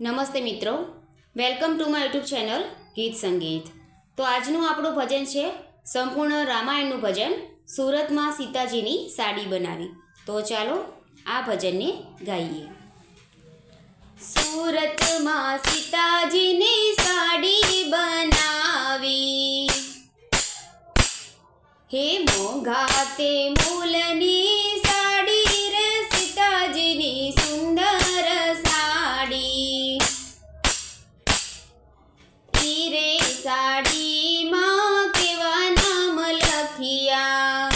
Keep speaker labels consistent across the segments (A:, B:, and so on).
A: નમસ્તે મિત્રો. Welcome to my YouTube channel Geet Sangeet. તો આજનું આપણું ભજન છે સંપૂર્ણ રામાયણનું ભજન સુરતમાં સીતાજીની સાડી બનાવી. તો ચાલો આ ભજનને ગાઈએ. સુરતમાં સીતાજીની સાડી બનાવી. હે મોઘાતે મૂલની સાડી રે સીતાજીની સુંદર સાડીમાં કેવા નામ લખ્યા?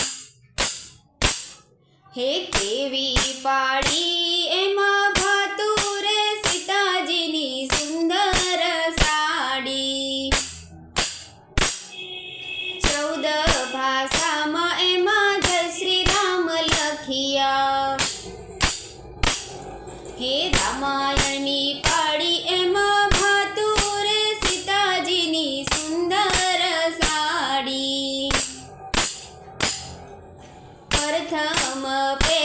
A: હે કેવી પાડી પ્રથમ પેલા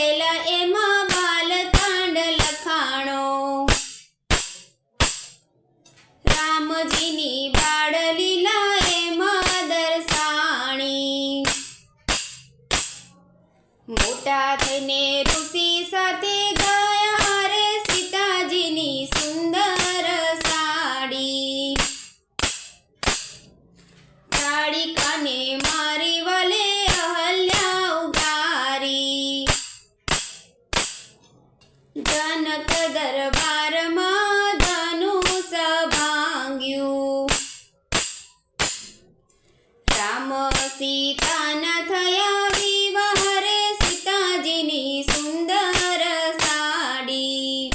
A: સીતાજીની સુંદર સાડી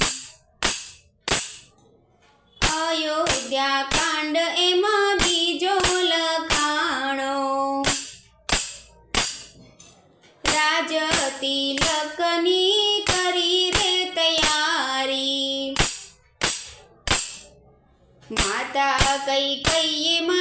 A: અયોધ્યા કાંડ એમાં બીજો લખાણો રાજ તિલકની કરી રે તૈયારી માતા કઈ કઈએ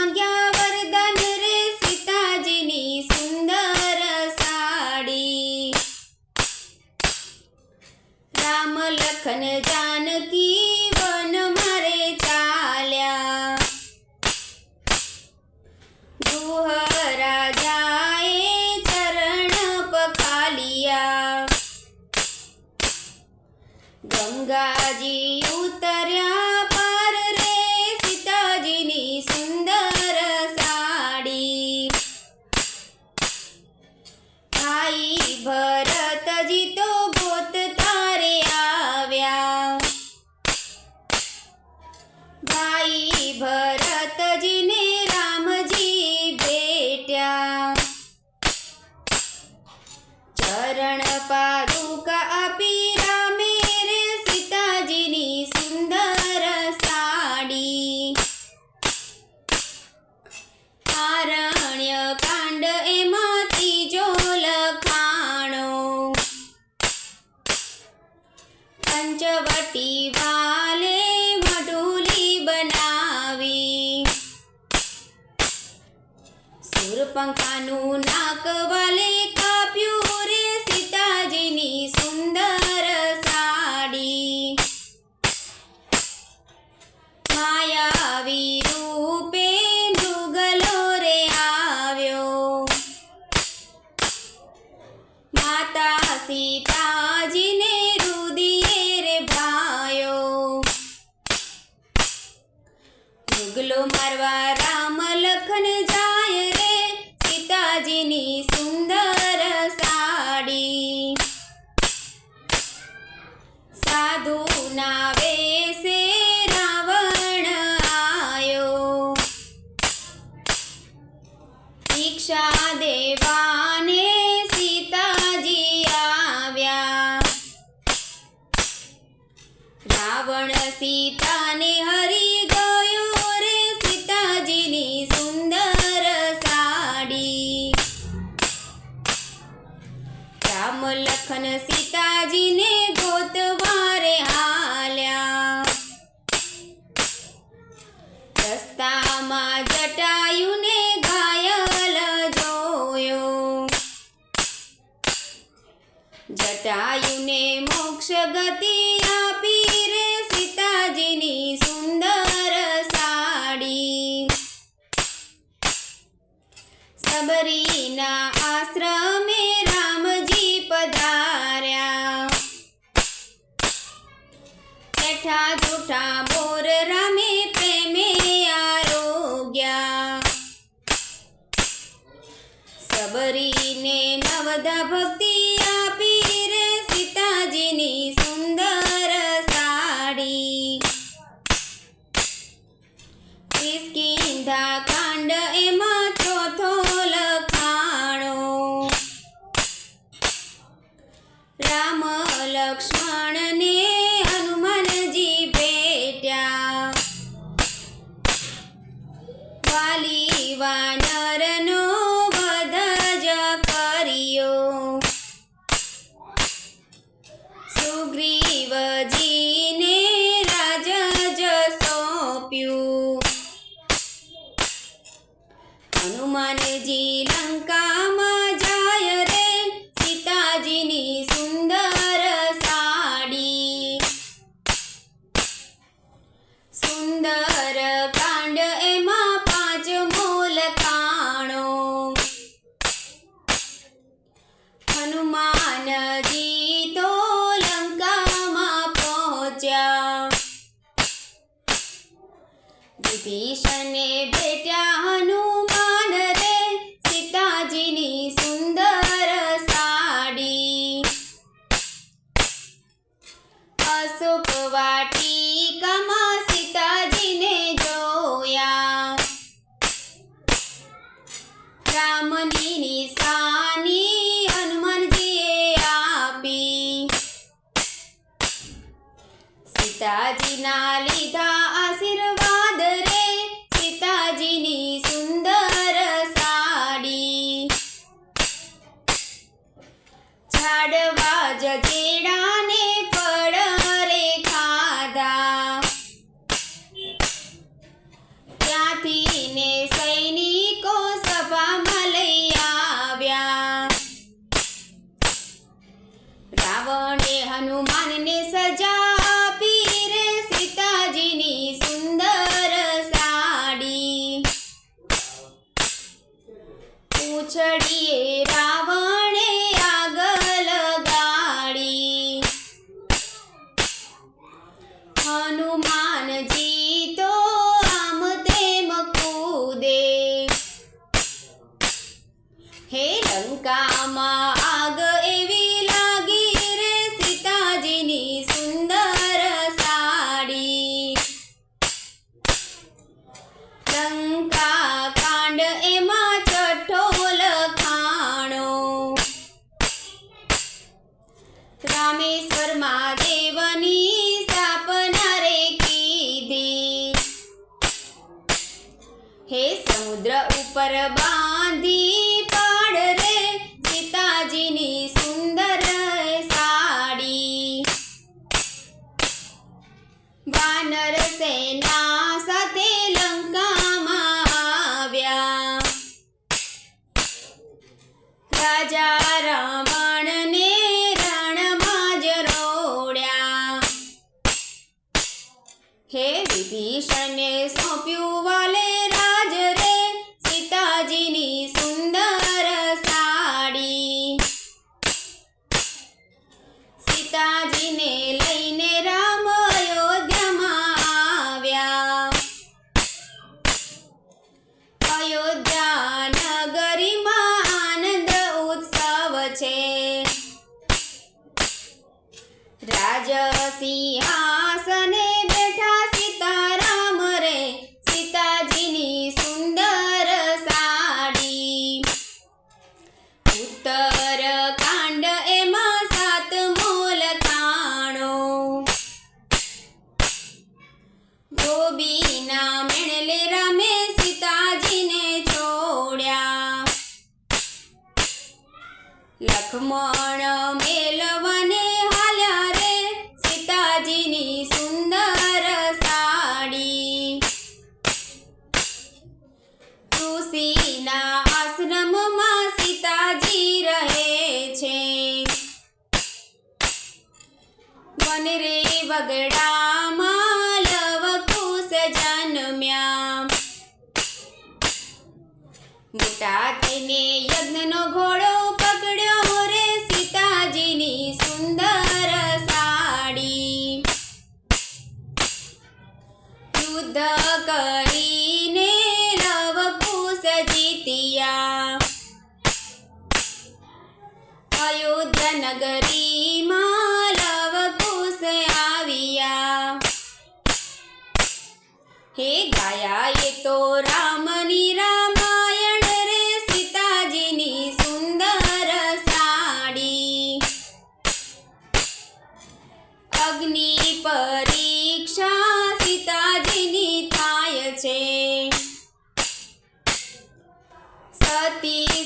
A: ગંગાજી ઉતર્યા પર રે સીતાજીની સુંદર સાડી. ભાઈ ભરતજી તો ગોત તારે આવ્યા. ભાઈ ભરતજીને રામજી ભેટ્યા. ચરણ પાદુકા પંચવટી વાલે મઢુલી બનાવી. સુરપંખાનું નાક વાલે કાપ્યું રે સીતાજીની સુંદર સાડી. માયાવી રૂપે મૃગલો રે આવ્યો. માતા સીતાજીને રામ લખન સીતાજીને ગોતવારે હાલ્યા. રસ્તામાં જટાયુને ઘાયલ જોયો. જટાયુને મોક્ષ ગતિ આપી રે સીતાજીની સુંદર સાડી. સબરીના મોટા મોર રમે પ્રેમે આરોગ્યા. સબરીને નવદા ભક્તિ આપી રે સીતાજીની સુંદર સાડી. કિસ્કિંધા કાંડ એમાં ચોથો લખાણો. રામ લક્ષ્મણને વાલી વાનર પિતાજીના લીધા આશીર્વાદ હનુમાનજી તો આમ તેમ કૂદે. હે લંકામાં પર બાંધી પાડ રે સીતાજીની સુંદર સાડી. વાનર સેના લક્ષ્મણ મેલવને હાલ્યા રે સીતાજીની સુંદર સાડી. તુલસીના આશ્રમમાં સીતાજી રહે છે. વન રે વગડામાં લવકુશ જન્મ્યા. મોટા થઈને યજ્ઞનો ઘોડો યુદ્ધ કરીને લવ કુશ જીત્યા. અયોધ્યા નગરીમાં લવ કુશ આવ્યા. હે ગાયા એ તો રામની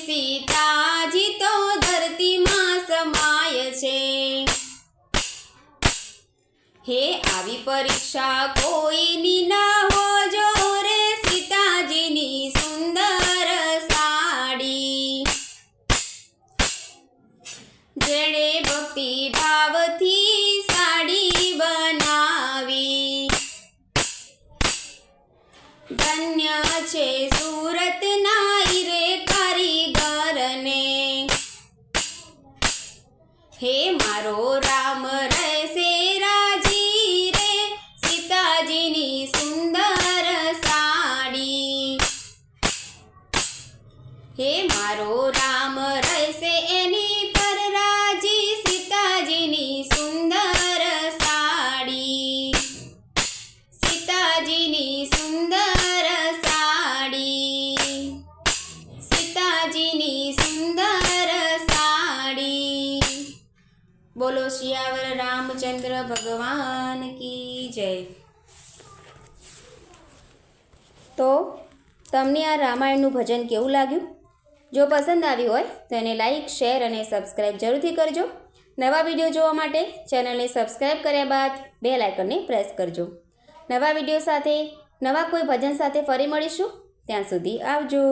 A: સીતાજી તો ધરતીમાં સમાય છે. હે આવી પરીક્ષા કોઈની ના હોજો રે સીતાજીની સુંદર સાડી. જેણે ભક્તિ ભાવથી હે મારો રામ, રહેશે એની પર રાજી સીતાજીની સુંદર સાડી. સીતાજીની સુંદર સાડી. સીતાજીની સુંદર સાડી. બોલો શિયાવર રામચંદ્ર ભગવાન કી જય. તો તમને આ રામાયણનું ભજન કેવું લાગ્યું? જો પસંદ આવ્યું હોય તો એને લાઇક શેર અને સબસ્ક્રાઈબ જરૂરથી કરજો. નવા વીડિયો જોવા માટે ચેનલને સબસ્ક્રાઈબ કર્યા બાદ બે લાઇકનને પ્રેસ કરજો. નવા વીડિયો સાથે, નવા કોઈ ભજન સાથે ફરી મળીશું. ત્યાં સુધી આવજો.